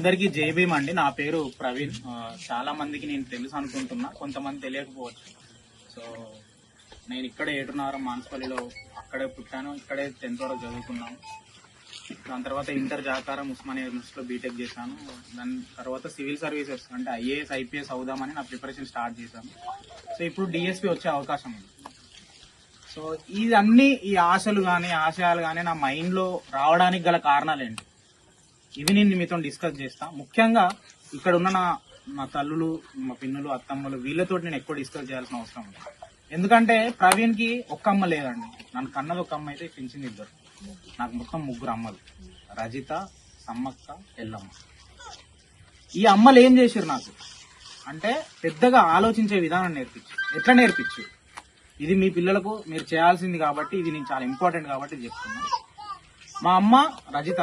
అందరికీ జై భీమ్ అండి. నా పేరు ప్రవీణ్. చాలా మందికి నేను తెలుసు అనుకుంటున్నా. కొంతమంది తెలియకపోవచ్చు. సో నేను ఇక్కడే ఏటున్నారం మాన్స్పల్లిలో అక్కడే పుట్టాను. ఇక్కడే టెన్త్ వరకు చదువుకున్నాను. దాని తర్వాత ఇంటర్ జాకారం ఉస్మానియా యూనివర్సిటీలో బీటెక్ చేశాను. దాని తర్వాత సివిల్ సర్వీసెస్ అంటే ఐఏఎస్ ఐపీఎస్ అవుదామని నా ప్రిపరేషన్ స్టార్ట్ చేశాను. సో ఇప్పుడు డిఎస్పీ వచ్చే అవకాశం ఉంది. సో ఇవన్నీ ఈ ఆశలు కానీ ఆశయాలు కానీ నా మైండ్లో రావడానికి గల కారణాలు ఏంటి? ఇవి నేను మీతో డిస్కస్ చేస్తా. ముఖ్యంగా ఇక్కడ ఉన్న నా మా తల్లులు మా పిన్నులు అత్తమ్మలు వీళ్ళతో నేను ఎక్కువ డిస్కస్ చేయాల్సిన అవసరం ఉంది ఎందుకంటే ప్రవీణ్కి ఒక్క అమ్మ లేదండి. నన్ను కన్నది ఒక అమ్మ అయితే పెంచింది ఇద్దరు. నాకు మొత్తం ముగ్గురు అమ్మలు. రజిత సమ్మక్క ఎల్లమ్మ. ఈ అమ్మలు ఏం చేశారు నాకు? అంటే పెద్దగా ఆలోచించే విధానం నేర్పించు. ఎట్లా నేర్పించు? ఇది మీ పిల్లలకు మీరు చేయాల్సింది కాబట్టి ఇది నేను చాలా ఇంపార్టెంట్ కాబట్టి చెప్తున్నాను మా అమ్మ రజిత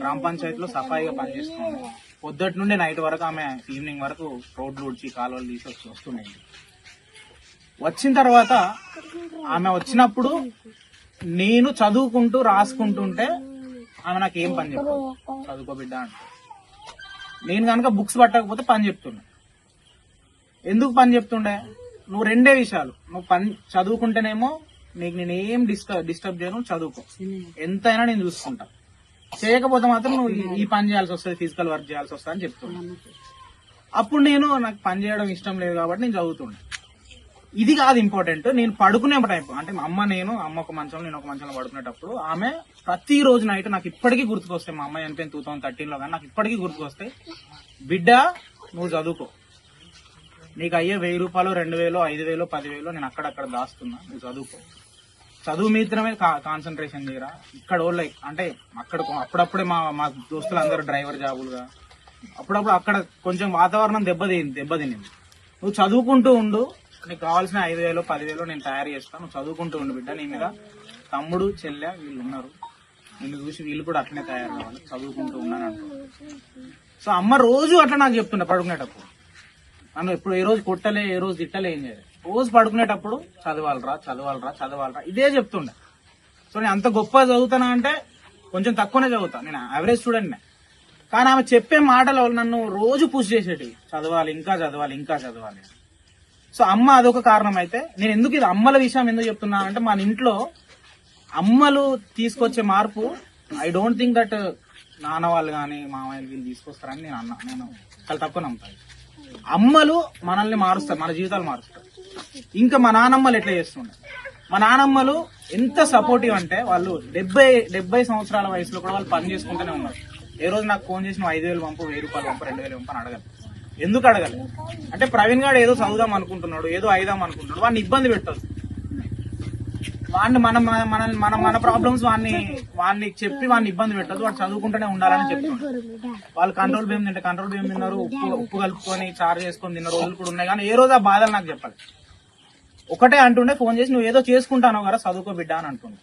గ్రామ పంచాయతీలో సఫాయిగా పనిచేస్తుంది. పొద్దుటి నుండి నైట్ వరకు ఆమె ఈవినింగ్ వరకు రోడ్లు ఉడిచి కాలువలు తీసి వచ్చి వచ్చిన తర్వాత ఆమె వచ్చినప్పుడు నేను చదువుకుంటూ రాసుకుంటుంటే ఆమె నాకు ఏం పని చెప్పదు. చదువుకోబిడ్డ అంటే నేను కనుక బుక్స్ పట్టకపోతే పని చెప్తున్నా ఎందుకు పని చెప్తుండే? నువ్వు రెండే విషయాలు. నువ్వు పని చదువుకుంటేనేమో నీకు నేను ఏం డిస్టర్బ్ డిస్టర్బ్ చేయను చదువుకో. ఎంతైనా నేను చూసుకుంటా. చేయకపోతే మాత్రం నువ్వు ఈ- పని చేయాల్సి వస్తుంది ఫిజికల్ వర్క్ చేయాల్సి వస్తుంది అని చెప్తున్నా. అప్పుడు నేను నాకు పని చేయడం ఇష్టం లేదు కాబట్టి నేను చదువుతుండే. ఇది కాదు ఇంపార్టెంట్ నేను పడుకునే టైం అంటే మా అమ్మ నేను అమ్మ ఒక మంచంలో నేను ఒక మంచంలో పడుకునేటప్పుడు ఆమె ప్రతి రోజు నైట్ నాకు ఇప్పటికీ గుర్తుకొస్తాయి. మా అమ్మ చనిపోయిన టూ థౌసండ్ థర్టీన్లో కానీ నాకు ఇప్పటికీ గుర్తుకొస్తాయి. బిడ్డ నువ్వు చదువుకో. నీకు అయ్యే వెయ్యి రూపాయలు రెండు వేలు ఐదు వేలు పదివేలు నేను అక్కడక్కడ దాస్తున్నా. నువ్వు చదువుకో. చదువు మీదనే కాన్సన్ట్రేషన్ చేయరా? ఇక్కడ వాళ్ళ అంటే అక్కడ అప్పుడప్పుడే మా మా దోస్తులు అందరూ డ్రైవర్ జాబులుగా అప్పుడప్పుడు అక్కడ కొంచెం వాతావరణం దెబ్బతింది దెబ్బతినింది నువ్వు చదువుకుంటూ ఉండు నీకు కావాల్సిన ఐదు వేలు పదివేలు నేను తయారు చేస్తాను నువ్వు చదువుకుంటూ ఉండు బిడ్డ నీ మీద తమ్ముడు చెల్లె వీళ్ళు ఉన్నారు. నిన్ను చూసి వీళ్ళు కూడా అట్లనే తయారు కావాలి చదువుకుంటూ ఉన్నాను సో అమ్మ రోజు అట్లా నాకు చెప్తుండే పడుకునేటప్పుడు. నన్ను ఎప్పుడు ఏ రోజు కొట్టలే ఏ రోజు తిట్టలే ఏం చేయలేదు రోజు పడుకునేటప్పుడు చదవాలరా చదవాలరా చదవాలరా. ఇదే చెప్తుండే. సో నేను అంత గొప్ప చదువుతానా అంటే కొంచెం తక్కువనే చదువుతా. నేను యావరేజ్ స్టూడెంట్నే కానీ ఆమె చెప్పే మాటలు నన్ను రోజు పుష్ చేసేటివి. చదవాలి ఇంకా చదవాలి ఇంకా చదవాలి సో అమ్మ అదొక కారణం అయితే నేను ఎందుకు ఇది అమ్మల విషయం ఎందుకు చెప్తున్నా అంటే మన ఇంట్లో అమ్మలు తీసుకొచ్చే మార్పు ఐ డోంట్ థింక్ దట్ నాన్న వాళ్ళు కానీ మామయ్య వీళ్ళు తీసుకొస్తారని నేను అన్నా. నేను చాలా తక్కువ నమ్ముతాను అమ్మలు మనల్ని మారుస్తారు మన జీవితాలు మారుస్తారు. ఇంకా మా నానమ్మలు ఎట్లా చేస్తుండే? మా నానమ్మలు ఎంత సపోర్టివ్ అంటే వాళ్ళు డెబ్బై డెబ్బై సంవత్సరాల వయసులో కూడా వాళ్ళు పని చేసుకుంటూనే ఉన్నారు. ఏ రోజు నాకు ఫోన్ చేసి నువ్వు ఐదు వేలు పంపు వెయ్యి రూపాయలు పంపు రెండు వేలు పంపు అని అడగదు ఎందుకు అడగలేదు అంటే ప్రవీణ్ గారు ఏదో చదువుదాం అనుకుంటున్నాడు ఏదో అయిదాం అనుకుంటున్నాడు వాడిని ఇబ్బంది పెట్టదు వాడిని మన మన మన మన ప్రాబ్లమ్స్ వాడిని వాడిని చెప్పి వాడిని ఇబ్బంది పెట్టదు వాడు చదువుకుంటూనే ఉండాలని చెప్తాడు వాళ్ళు కంట్రోల్ బియ్యం తింటే కంట్రోల్ బియ్యం తిన్నారు ఉప్పు ఉప్పు కలుపుకొని చారు చేసుకొని తిన్న రోజులు కూడా ఉన్నాయి. కానీ ఏ రోజు ఆ బాధలు నాకు చెప్పాలి. ఒకటే అంటుండే ఫోన్ చేసి నువ్వు ఏదో చేసుకుంటానో కదా చదువుకో బిడ్డ అని అంటుండే.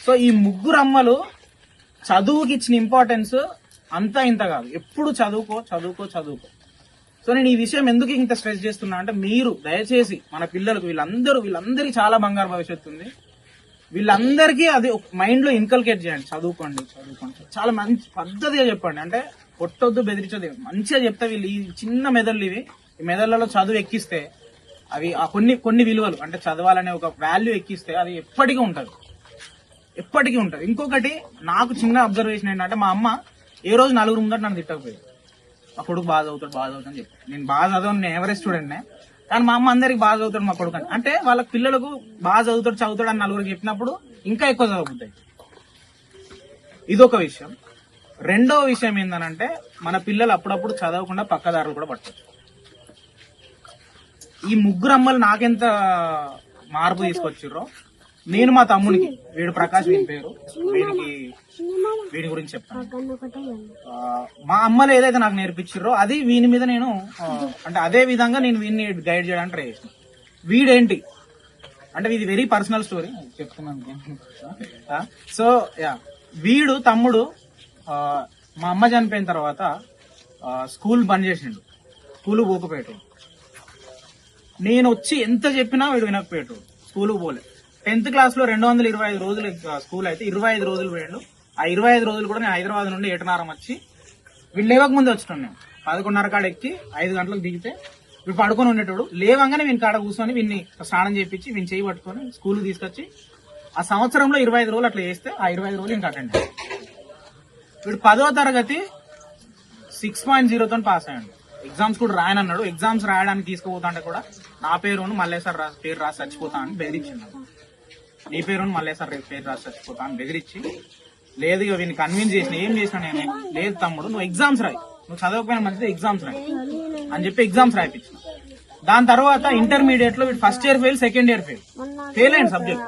సో ఈ ముగ్గురు అమ్మలు చదువుకి ఇచ్చిన ఇంపార్టెన్స్ అంతా ఇంత కాదు. ఎప్పుడు చదువుకో చదువుకో చదువుకో. సో నేను ఈ విషయం ఎందుకు ఇంత స్ట్రెస్ చేస్తున్నా అంటే మీరు దయచేసి మన పిల్లలకు వీళ్ళందరూ వీళ్ళందరికీ చాలా బంగారు భవిష్యత్తు ఉంది. వీళ్ళందరికీ అది మైండ్లో ఇన్కల్కేట్ చేయండి. చదువుకోండి చదువుకోండి. చాలా మంచి పద్ధతిగా చెప్పండి. అంటే కొట్టొద్దు బెదిరించొద్దు. మంచిగా చెప్తే వీళ్ళు ఈ చిన్న మెదళ్ళు ఇవి. ఈ మెదళ్ళలో చదువు ఎక్కిస్తే అవి ఆ కొన్ని కొన్ని విలువలు అంటే చదవాలనే ఒక వాల్యూ ఎక్కిస్తే అది ఎప్పటికీ ఉంటుంది. ఎప్పటికీ ఉంటుంది. ఇంకొకటి నాకు చిన్న అబ్జర్వేషన్ ఏంటంటే మా అమ్మ ఏ రోజు నలుగురు ముందట నన్ను తిట్టకపోయింది. మా కొడుకు బాగా చదువుతాడు బాగా చదువుతాడు అని చెప్పి. నేను బాగా చదవను నేను ఎవరెస్ట్ స్టూడెంట్నే కానీ మా అమ్మ అందరికి బాగా చదువుతాడు మా కొడుకు అని. అంటే వాళ్ళ పిల్లలకు బాగా చదువుతాడు చదువుతాడు అని నలుగురు చెప్పినప్పుడు ఇంకా ఎక్కువ చదువుకుంటాయి ఇదొక విషయం. రెండో విషయం ఏంటంటే మన పిల్లలు అప్పుడప్పుడు చదవకుండా పక్కదారులు కూడా పట్టచ్చు ఈ ముగ్గురు అమ్మలు నాకెంత మార్పు తీసుకొచ్చిర్రో నేను మా తమ్మునికి వీడు ప్రకాష్ వీని పేరు. వీడికి వీడి గురించి చెప్తాను మా అమ్మలు ఏదైతే నాకు నేర్పించారో అది వీని మీద నేను అంటే అదే విధంగా నేను వీడిని గైడ్ చేయడానికి ట్రై చేసిన వీడేంటి? అంటే ఇది వెరీ పర్సనల్ స్టోరీ. చెప్తున్నాను సో యా వీడు తమ్ముడు మా అమ్మ చనిపోయిన తర్వాత స్కూల్ బంద్ చేసిండు. స్కూల్ పోకపోయాడు నేను వచ్చి ఎంత చెప్పినా వీడు వినకపోయాడు స్కూల్ పోలే. టెన్త్ క్లాస్లో రెండు వందల ఇరవై ఐదు రోజులు స్కూల్ అయితే ఇరవై ఐదు రోజులు పోయాడు. ఆ ఇరవై ఐదు రోజులు కూడా నేను హైదరాబాద్ నుండి ఏటనారం వచ్చి వీళ్ళు లేవక ముందు వచ్చినాం నేను పదకొండున్నర కాడ ఎక్కి ఐదు గంటలకు దిగితే వీడు పడుకొని ఉండేటోడు. లేవంగానే వీని కాడ కూర్చొని వీన్ని స్నానం చేయించి వీని చేయి పట్టుకొని స్కూల్కి తీసుకొచ్చి ఆ సంవత్సరంలో ఇరవై ఐదు రోజులు అట్లా చేస్తే ఆ ఇరవై ఐదు రోజులు ఇంకా అటెండ్ వీడు పదో తరగతి సిక్స్ పాయింట్ జీరోతో పాస్ అయ్యాడు. ఎగ్జామ్స్ కూడా రాయనన్నాడు. ఎగ్జామ్స్ రాయడానికి తీసుకుపోతాంటే కూడా నా పేరును మల్లేశ్వర్ రాసి పేరు రాసి చచ్చిపోతా అని బెదిరించింది నీ మళ్ళీ సార్ రేపు పేరు రాసి చచ్చిపోతా అని బెదిరించి లేదు ఇక వీని కన్విన్స్ చేసిన. ఏం చేసిన నేను? లేదు తమ్ముడు నువ్వు ఎగ్జామ్స్ రాయి. నువ్వు చదవకపోయినా మంచిది ఎగ్జామ్స్ రాయి. అని చెప్పి ఎగ్జామ్స్ రాయించిన దాని తర్వాత ఇంటర్మీడియట్లో వీడు first year fail second year fail fail అయింది సబ్జెక్ట్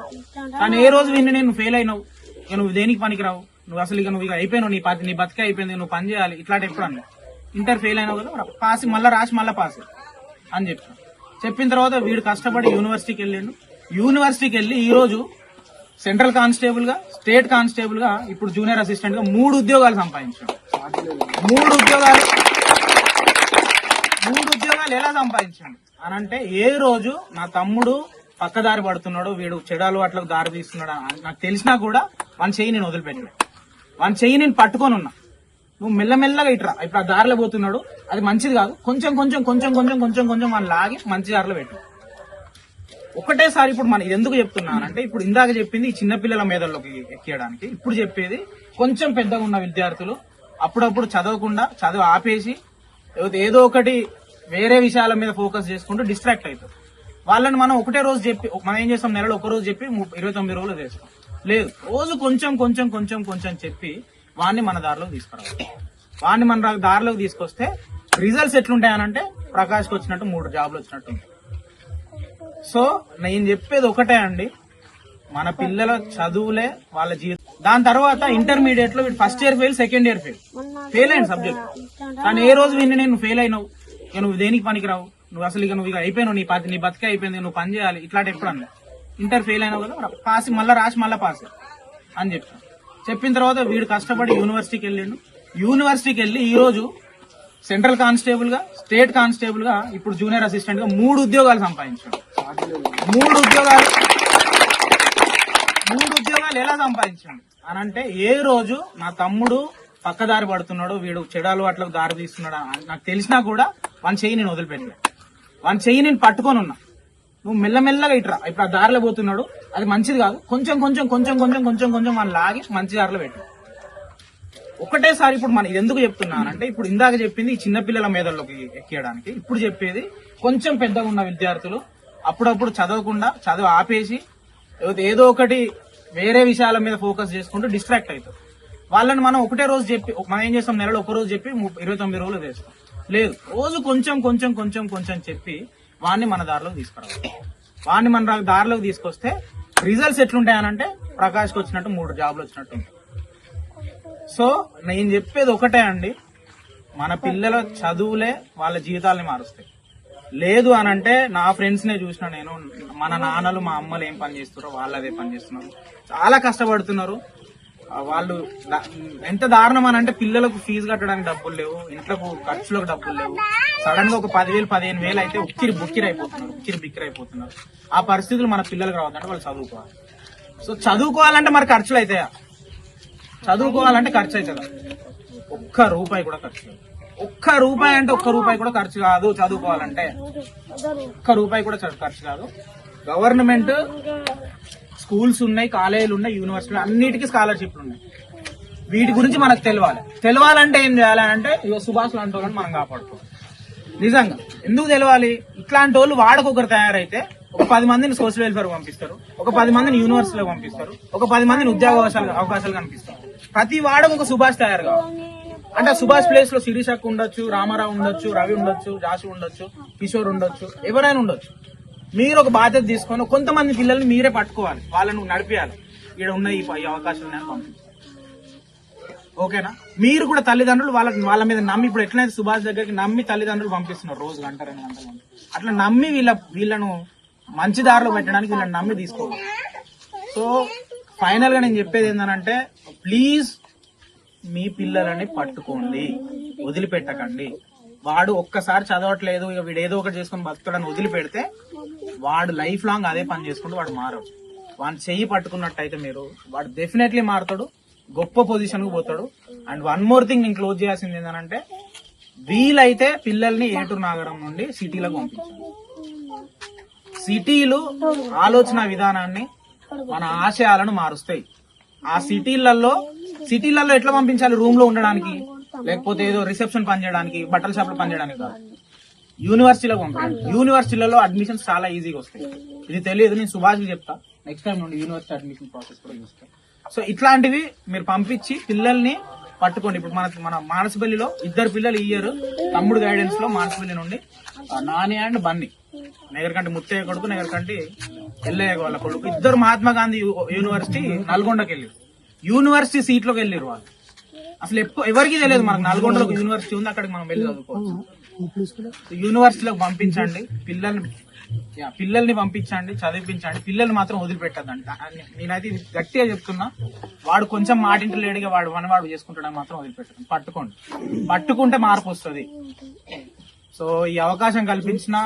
కానీ ఏ రోజు విని నేను ఫెయిల్ అయినావు? ఇక నువ్వు దేనికి పనికిరావు? నువ్వు అసలు ఇక నువ్వు ఇక అయిపోయినావు నీ పది నీ బతికే అయిపోయింది నువ్వు పని చేయాలి ఇట్లాంటి ఎప్పుడు అన్నా ఇంటర్ ఫెయిల్ అయినావు కదా పాస్ మళ్ళీ రాసి మళ్ళీ పాస్ అని చెప్పాను. చెప్పిన తర్వాత వీడు కష్టపడి యూనివర్సిటీకి వెళ్ళిండు. యూనివర్సిటీకి వెళ్ళి ఈ రోజు సెంట్రల్ కానిస్టేబుల్గా స్టేట్ కానిస్టేబుల్గా ఇప్పుడు జూనియర్ అసిస్టెంట్గా మూడు ఉద్యోగాలు సంపాదించాడు మూడు ఉద్యోగాలు మూడు ఉద్యోగాలు ఎలా సంపాదించాడు అని అంటే ఏ రోజు నా తమ్ముడు పక్కదారి పడుతున్నాడు వీడు చెడు అలవాట్లకు దారి తీస్తున్నాడు అని నాకు తెలిసినా కూడా వన్ చెయ్యి నేను వదిలిపెట్టాను వన్ చెయ్యి నేను పట్టుకొని ఉన్నా. నువ్వు మెల్లమెల్లగా ఇట్రా ఇప్పుడు ఆ దారిలో పోతున్నాడు అది మంచిది కాదు. కొంచెం కొంచెం కొంచెం కొంచెం కొంచెం కొంచెం మనం లాగి మంచి దారిలో పెట్టు. ఒకటేసారి ఇప్పుడు మనం ఇది ఎందుకు చెప్తున్నానంటే ఇప్పుడు ఇందాక చెప్పింది ఈ చిన్నపిల్లల మేధల్లోకి ఎక్కియడానికి. ఇప్పుడు చెప్పేది కొంచెం పెద్దగా ఉన్న విద్యార్థులు అప్పుడప్పుడు చదవకుండా చదువు ఆపేసి లేకపోతే ఏదో ఒకటి వేరే విషయాల మీద ఫోకస్ చేసుకుంటూ డిస్ట్రాక్ట్ అవుతారు. వాళ్ళని మనం ఒకటే రోజు చెప్పి మనం ఏం చేస్తాం? నెలలో ఒక రోజు చెప్పి ఇరవై తొమ్మిది రోజులు చేస్తాం. లేదు. రోజు కొంచెం కొంచెం కొంచెం కొంచెం చెప్పి వాడిని మన దారిలోకి తీసుకురావాలి. వాడిని మన దారిలోకి తీసుకొస్తే రిజల్ట్స్ ఎట్లుంటాయనంటే ప్రకాష్కి వచ్చినట్టు మూడు జాబ్లు వచ్చినట్టు ఉంటాయి. సో నేను చెప్పేది ఒకటే అండి. మన పిల్లల చదువులే వాళ్ళ జీవితం. దాని తర్వాత ఇంటర్మీడియట్లో వీడు first year fail second year fail fail అయిన సబ్జెక్ట్ కానీ ఏ రోజు విని నేను ఫెయిల్ అయినావు? ఇక నువ్వు దేనికి పనికిరావు? నువ్వు అసలు ఇక నువ్వు ఇక అయిపోయినావు నీ పది నీ బతికే అయిపోయింది నువ్వు పని చేయాలి. ఇట్లాంటి ఎప్పుడు అన్నా. ఇంటర్ ఫెయిల్ అయినావు కదా పాస్ మళ్ళీ రాసి మళ్ళీ పాస్ అని చెప్పాను. చెప్పిన తర్వాత వీడు కష్టపడి యూనివర్సిటీకి వెళ్ళిండు. యూనివర్సిటీకి వెళ్ళి ఈ రోజు సెంట్రల్ కానిస్టేబుల్గా స్టేట్ కానిస్టేబుల్గా ఇప్పుడు జూనియర్ అసిస్టెంట్గా మూడు ఉద్యోగాలు సంపాదించాడు. మూడు ఉద్యోగాలు. మూడు ఉద్యోగాలు ఎలా సంపాదించాడు? అని అంటే ఏ రోజు నా తమ్ముడు పక్కదారి పడుతున్నాడు వీడు చెడు అలవాట్లకు దారి తీస్తున్నాడు అని నాకు తెలిసినా కూడా వన్ చెయ్యి నేను వదిలిపెట్టాను వన్ చెయ్యి నేను పట్టుకొని ఉన్నా. నువ్వు మెల్లమెల్లగా ఇట్రా. ఇప్పుడు ఆ దారిలో పోతున్నాడు. అది మంచిది కాదు. కొంచెం కొంచెం కొంచెం కొంచెం కొంచెం కొంచెం మనం లాగి మంచి దారిలో పెట్టాడు ఒకటేసారి ఇప్పుడు మనం ఇది ఎందుకు చెప్తున్నానంటే ఇప్పుడు ఇందాక చెప్పింది ఈ చిన్నపిల్లల మీదల్లోకి ఎక్కేయడానికి. ఇప్పుడు చెప్పేది కొంచెం పెద్దగా ఉన్న విద్యార్థులు అప్పుడప్పుడు చదవకుండా చదువు ఆపేసి లేకపోతే ఏదో ఒకటి వేరే విషయాల మీద ఫోకస్ చేసుకుంటూ డిస్ట్రాక్ట్ అవుతారు. వాళ్ళని మనం ఒకటే రోజు చెప్పి మనం ఏం చేస్తాం? నెలలో ఒక రోజు చెప్పి ము- ఇరవై తొమ్మిది రోజులు చేస్తాం లేదు రోజు కొంచెం కొంచెం కొంచెం కొంచెం చెప్పి వాడిని మన దారిలోకి తీసుకురావాలి. వాడిని మన దారిలోకి తీసుకొస్తే రిజల్ట్స్ ఎట్లుంటాయనంటే ప్రకాష్కి వచ్చినట్టు మూడు జాబ్లు వచ్చినట్టు ఉంటాయి. సో నేను చెప్పేది ఒకటే అండి. మన పిల్లల చదువులే వాళ్ళ జీవితాల్ని మారుస్తాయి. లేదు అని అంటే నా ఫ్రెండ్స్ నే చూసిన నేను మన నాన్నలు మా అమ్మలు ఏం పని చేస్తున్నారో వాళ్ళు అదే పని చేస్తున్నారు. చాలా కష్టపడుతున్నారు. వాళ్ళు ఎంత దారుణం అని అంటే పిల్లలకు ఫీజు కట్టడానికి డబ్బులు లేవు ఇంట్లో ఖర్చులకు డబ్బులు లేవు. సడన్గా ఒక పదివేలు పదిహేను వేలు అయితే ఉక్కిరి బుక్కిరి అయిపోతున్నారు ఉక్కిరి బిక్కిరి అయిపోతున్నారు. ఆ పరిస్థితులు మన పిల్లలకు రావద్దంటే వాళ్ళు చదువుకోవాలి. సో చదువుకోవాలంటే మరి ఖర్చులు అవుతాయా? చదువుకోవాలంటే ఖర్చు అవుతుందా ఒక్క రూపాయి కూడా ఖర్చు ఒక్క రూపాయి అంటే ఒక్క రూపాయి కూడా ఖర్చు కాదు చదువుకోవాలంటే. ఒక్క రూపాయి కూడా ఖర్చు కాదు. గవర్నమెంట్ స్కూల్స్ ఉన్నాయి కాలేజీలు ఉన్నాయి యూనివర్సిటీలు అన్నిటికీ స్కాలర్షిప్లు ఉన్నాయి. వీటి గురించి మనకు తెలియాలి తెలవాలంటే ఏం చేయాలి అంటే ఇగో సుభాష్ లాంటి వాళ్ళని మనం కాపాడుకోవాలి. నిజంగా. ఎందుకు తెలవాలి? ఇట్లాంటి వాళ్ళు వాడకొకరు తయారైతే ఒక పది మందిని సోషల్ వెల్ఫేర్ పంపిస్తారు. ఒక పది మందిని యూనివర్సిటీలో పంపిస్తారు. ఒక పది మందిని ఉద్యోగ అవకాశాలు అవకాశాలు కనిపిస్తారు ప్రతి వాడకు ఒక సుభాష్ తయారు కావాలి. అంటే సుభాష్ ప్లేస్లో శిరీషక్ ఉండొచ్చు రామారావు ఉండొచ్చు రవి ఉండొచ్చు జాషు ఉండొచ్చు కిషోర్ ఉండొచ్చు ఎవరైనా ఉండొచ్చు. మీరు ఒక బాధ్యత తీసుకొని కొంతమంది పిల్లల్ని మీరే పట్టుకోవాలి. వాళ్ళను నడిపించాలి ఇక్కడ ఉన్న ఈ అవకాశాలు నేను పంపించాలి ఓకేనా? మీరు కూడా తల్లిదండ్రులు వాళ్ళ వాళ్ళ మీద నమ్మి ఇప్పుడు ఎట్లయితే సుభాష్ దగ్గరికి నమ్మి తల్లిదండ్రులు పంపిస్తున్నారు రోజు గంట రెండు గంటలు అట్లా నమ్మి వీళ్ళ వీళ్ళను మంచి దారిలో పెట్టడానికి వీళ్ళని నమ్మి తీసుకోవాలి సో ఫైనల్గా నేను చెప్పేది ఏంటంటే ప్లీజ్ మీ పిల్లలని పట్టుకోండి. వదిలిపెట్టకండి. వాడు ఒక్కసారి చదవట్లేదు ఇక వీడు ఏదో ఒకటి చేసుకొని బతుకుతాడని వదిలిపెడితే వాడు లైఫ్ లాంగ్ అదే పని చేసుకుంటూ వాడు మారడు. వాడిని చెయ్యి పట్టుకున్నట్టయితే మీరు వాడు డెఫినెట్లీ మారుతాడు గొప్ప పొజిషన్కు పోతాడు. అండ్ వన్ మోర్ థింగ్ నేను క్లోజ్ చేయాల్సింది ఏంటంటే వీలైతే పిల్లల్ని ఏటూరు నాగరం నుండి సిటీలకు పంపించాలి సిటీలు ఆలోచన విధానాన్ని మన ఆశయాలను మారుస్తాయి. ఆ సిటీలలో సిటీలలో ఎట్లా పంపించాలి? రూమ్లో ఉండడానికి లేకపోతే ఏదో రిసెప్షన్ పని చేయడానికి బట్టల షాప్లో పనిచేయడానికి పని చేయడానికి కాదు. యూనివర్సిటీలో పంపించాలి. యూనివర్సిటీలలో అడ్మిషన్స్ చాలా ఈజీగా వస్తాయి. ఇది తెలియదు నేను సుభాష్ చెప్తా. నెక్స్ట్ టైం నుండి యూనివర్సిటీ అడ్మిషన్ ప్రాసెస్ కూడా చూస్తాను సో ఇట్లాంటివి మీరు పంపించి పిల్లల్ని పట్టుకోండి. ఇప్పుడు మన మన మానసపల్లిలో ఇద్దరు పిల్లలు ఇయ్యారు తమ్ముడు గైడెన్స్లో మానసపల్లి నుండి నాని అండ్ బన్నీ. నెగరకంటి ముత్తయ్య కొడుకు నెగరకంటి ఎల్లయ్య వాళ్ళ కొడుకు. ఇద్దరు మహాత్మా గాంధీ యూనివర్సిటీ నల్గొండకి వెళ్ళారు యూనివర్సిటీ సీట్లోకి వెళ్ళారు వాళ్ళు. అసలు ఎప్పుడు ఎవరికి తెలియదు మనకు. నల్గొండలో యూనివర్సిటీ ఉంది అక్కడికి మనం వెళ్ళి చదువుకోవచ్చు. యూనివర్సిటీలోకి పంపించండి. పిల్లల్ని యా, పిల్లల్ని పంపించండి చదివించండి. పిల్లల్ని మాత్రం వదిలిపెట్టద్దండి నేనైతే గట్టిగా చెప్తున్నా. వాడు కొంచెం మాటింటి లేడిగా వాడు వన్ వాడు చేసుకుంటాడని మాత్రం వదిలిపెట్టడం పట్టుకోండి. పట్టుకుంటే మార్పు వస్తుంది. సో ఈ అవకాశం కల్పించిన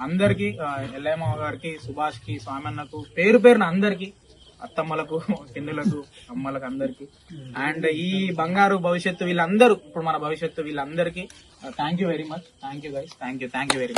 అందరికి ఎల్లయ్యమ్మ గారికి సుభాష్కి స్వామన్నకు పేరు పేరున అందరికి అత్తమ్మలకు పిన్నులకు అమ్మలకు అందరికి. అండ్ ఈ బంగారు భవిష్యత్తు వీళ్ళందరూ ఇప్పుడు మన భవిష్యత్తు వీళ్ళందరికీ thank you very much thank you guys thank you thank you very much